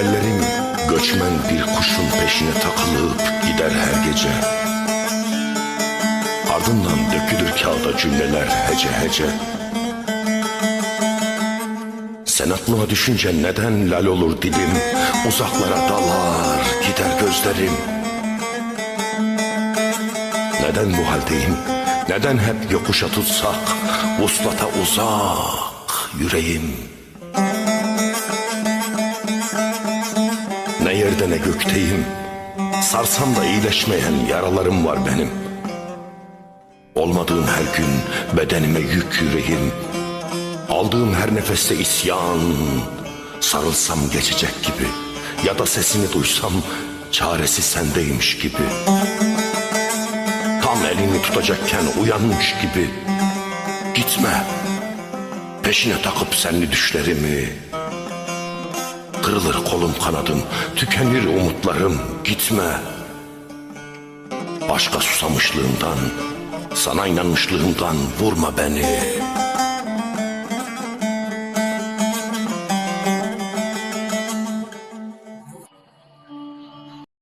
Hayallerim göçmen bir kuşun peşine takılıp gider her gece. Ardından dökülür kağıda cümleler hece hece. Sen aklıma düşünce neden lal olur dilim, uzaklara dalar gider gözlerim. Neden bu haldeyim? Neden hep yokuşa tutsak, uslata uzak yüreğim? Ne yerde ne gökteyim, sarsam da iyileşmeyen yaralarım var benim. Olmadığım her gün bedenime yük yüreğim, aldığım her nefeste isyan, sarılsam geçecek gibi ya da sesini duysam çaresi sendeymiş gibi. Tam elini tutacakken uyanmış gibi. Gitme. Peşine takıp senli düşlerimi. Kırılır kolum kanadım, tükenir umutlarım. Gitme. Başka susamışlığımdan, sana inanmışlığımdan vurma beni.